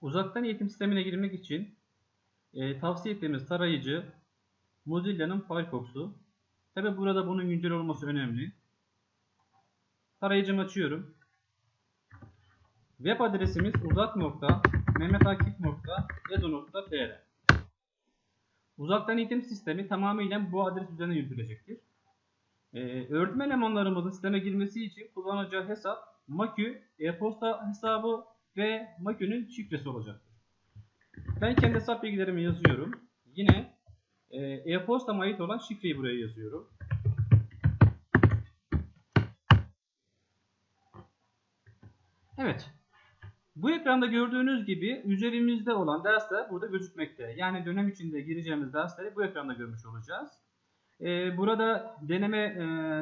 Uzaktan eğitim sistemine girmek için e, tavsiye ettiğimiz tarayıcı Mozilla'nın Firefox'u. Tabi burada bunun güncel olması önemli. Tarayıcımı açıyorum. Web adresimiz uzak.mehmetakif.edu.tr Uzaktan eğitim sistemi tamamıyla bu adres üzerine yürütülecektir. Ee, öğretim elemanlarımızın sisteme girmesi için kullanacağı hesap MAKÜ, e-posta hesabı ve MAKÜ'nün şifresi olacaktır. Ben kendi hesap bilgilerimi yazıyorum. Yine e, e-postama ait olan şifreyi buraya yazıyorum. Evet. Bu ekranda gördüğünüz gibi üzerimizde olan dersler burada gözükmekte. Yani dönem içinde gireceğimiz dersleri bu ekranda görmüş olacağız. Ee, burada deneme e,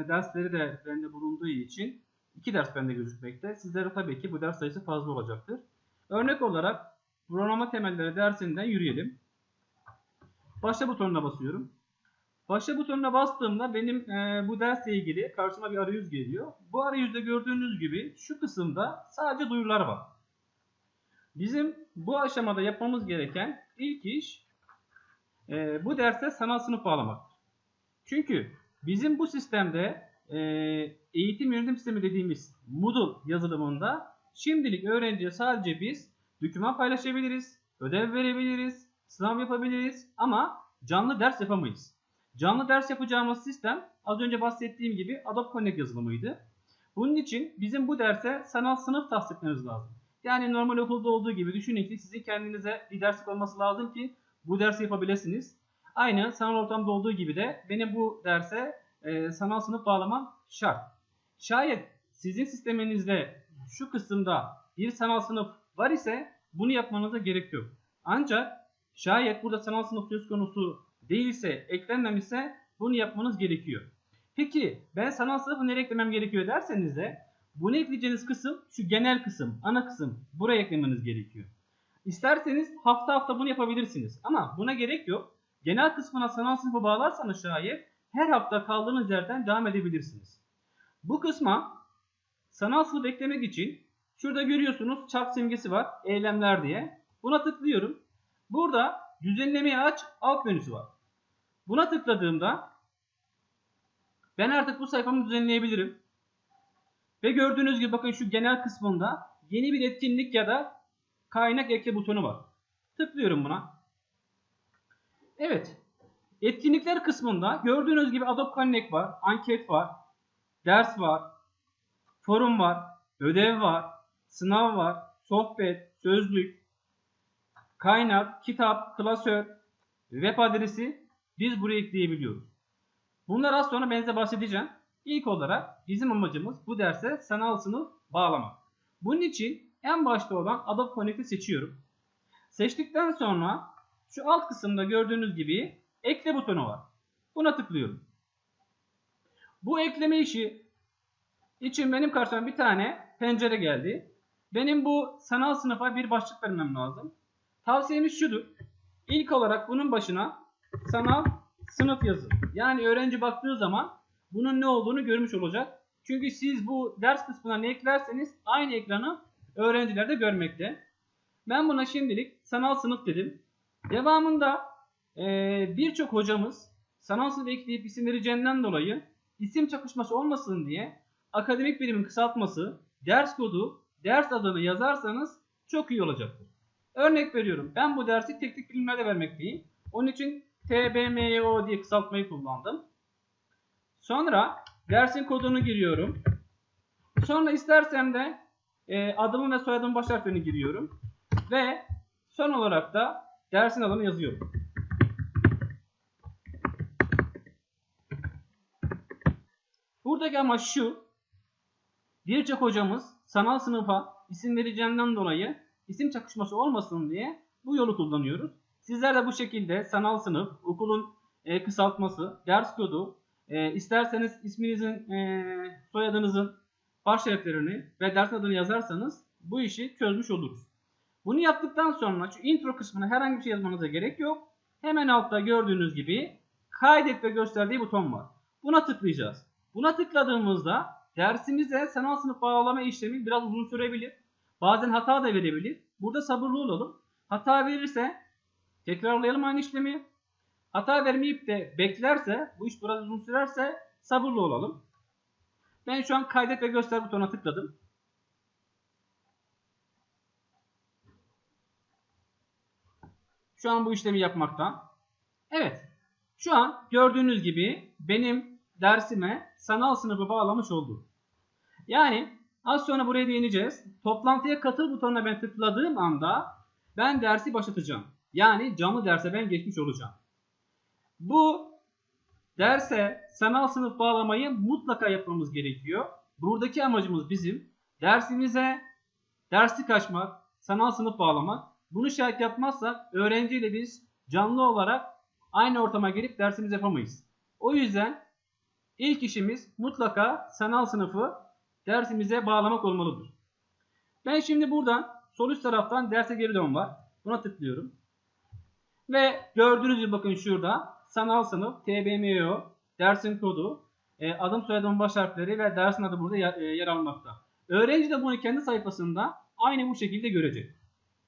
dersleri de bende bulunduğu için iki ders bende gözükmekte. Sizlere tabii ki bu ders sayısı fazla olacaktır. Örnek olarak programlama temelleri dersinden yürüyelim. Başla butonuna basıyorum. Başla butonuna bastığımda benim e, bu dersle ilgili karşıma bir arayüz geliyor. Bu arayüzde gördüğünüz gibi şu kısımda sadece duyurular var. Bizim bu aşamada yapmamız gereken ilk iş e, bu derse sanal sınıf bağlamaktır. Çünkü bizim bu sistemde e, eğitim yönetim sistemi dediğimiz Moodle yazılımında şimdilik öğrenciye sadece biz doküman paylaşabiliriz, ödev verebiliriz, sınav yapabiliriz ama canlı ders yapamayız. Canlı ders yapacağımız sistem az önce bahsettiğim gibi Adobe Connect yazılımıydı. Bunun için bizim bu derse sanal sınıf tahsis etmemiz lazım. Yani normal okulda olduğu gibi düşünün ki sizin kendinize bir derslik olması lazım ki bu dersi yapabilirsiniz. Aynı sanal ortamda olduğu gibi de benim bu derse e, sanal sınıf bağlamam şart. Şayet sizin sisteminizde şu kısımda bir sanal sınıf var ise bunu yapmanıza gerek yok. Ancak şayet burada sanal sınıf söz konusu değilse, eklenmemişse bunu yapmanız gerekiyor. Peki ben sanal sınıfı nereye eklemem gerekiyor derseniz de bunu ekleyeceğiniz kısım şu genel kısım, ana kısım. Buraya eklemeniz gerekiyor. İsterseniz hafta hafta bunu yapabilirsiniz. Ama buna gerek yok. Genel kısmına sanal sınıfı bağlarsanız şayet her hafta kaldığınız yerden devam edebilirsiniz. Bu kısma sanal sınıf eklemek için şurada görüyorsunuz çarp simgesi var. Eylemler diye. Buna tıklıyorum. Burada düzenlemeyi aç alt menüsü var. Buna tıkladığımda ben artık bu sayfamı düzenleyebilirim. Ve gördüğünüz gibi bakın şu genel kısmında yeni bir etkinlik ya da kaynak ekle butonu var. Tıklıyorum buna. Evet. Etkinlikler kısmında gördüğünüz gibi Adobe Connect var, anket var, ders var, forum var, ödev var, sınav var, sohbet, sözlük, kaynak, kitap, klasör, web adresi biz buraya ekleyebiliyoruz. Bunlar az sonra ben bahsedeceğim. İlk olarak bizim amacımız bu derse sanal sınıf bağlamak. Bunun için en başta olan Adobe Connect'i seçiyorum. Seçtikten sonra şu alt kısımda gördüğünüz gibi ekle butonu var. Buna tıklıyorum. Bu ekleme işi için benim karşıma bir tane pencere geldi. Benim bu sanal sınıfa bir başlık vermem lazım. Tavsiyemiz şudur. İlk olarak bunun başına sanal sınıf yazın. Yani öğrenci baktığı zaman bunun ne olduğunu görmüş olacak. Çünkü siz bu ders kısmına ne eklerseniz aynı ekranı öğrenciler de görmekte. Ben buna şimdilik sanal sınıf dedim. Devamında birçok hocamız sanal sınıf ekleyip isim vereceğinden dolayı isim çakışması olmasın diye akademik birimin kısaltması, ders kodu, ders adını yazarsanız çok iyi olacaktır. Örnek veriyorum. Ben bu dersi teknik bilimlerde vermekteyim. Onun için TBMYO diye kısaltmayı kullandım. Sonra dersin kodunu giriyorum. Sonra istersem de e, adımı ve soyadımın baş harflerini giriyorum. Ve son olarak da dersin adını yazıyorum. Buradaki amaç şu. Birçok hocamız sanal sınıfa isim vereceğinden dolayı isim çakışması olmasın diye bu yolu kullanıyoruz. Sizler de bu şekilde sanal sınıf, okulun e, kısaltması, ders kodu, e, isterseniz isminizin, e, soyadınızın baş harflerini ve ders adını yazarsanız bu işi çözmüş oluruz. Bunu yaptıktan sonra şu intro kısmına herhangi bir şey yazmanıza gerek yok. Hemen altta gördüğünüz gibi kaydet ve gösterdiği buton var. Buna tıklayacağız. Buna tıkladığımızda dersimize sanal sınıf bağlama işlemi biraz uzun sürebilir. Bazen hata da verebilir. Burada sabırlı olalım. Hata verirse tekrarlayalım aynı işlemi. Hata vermeyip de beklerse, bu iş biraz uzun sürerse sabırlı olalım. Ben şu an kaydet ve göster butonuna tıkladım. Şu an bu işlemi yapmakta. Evet. Şu an gördüğünüz gibi benim dersime sanal sınıfı bağlamış oldu. Yani az sonra buraya değineceğiz. Toplantıya katıl butonuna ben tıkladığım anda ben dersi başlatacağım. Yani canlı derse ben geçmiş olacağım. Bu derse sanal sınıf bağlamayı mutlaka yapmamız gerekiyor. Buradaki amacımız bizim dersimize dersi kaçmak, sanal sınıf bağlamak. Bunu şayet yapmazsak öğrenciyle biz canlı olarak aynı ortama gelip dersimizi yapamayız. O yüzden ilk işimiz mutlaka sanal sınıfı dersimize bağlamak olmalıdır. Ben şimdi buradan sol üst taraftan derse geri dön var. Buna tıklıyorum. Ve gördüğünüz gibi bakın şurada sanal sınıf TBMO dersin kodu e, adım soyadım baş harfleri ve dersin adı burada yer, e, yer almakta. Öğrenci de bunu kendi sayfasında aynı bu şekilde görecek.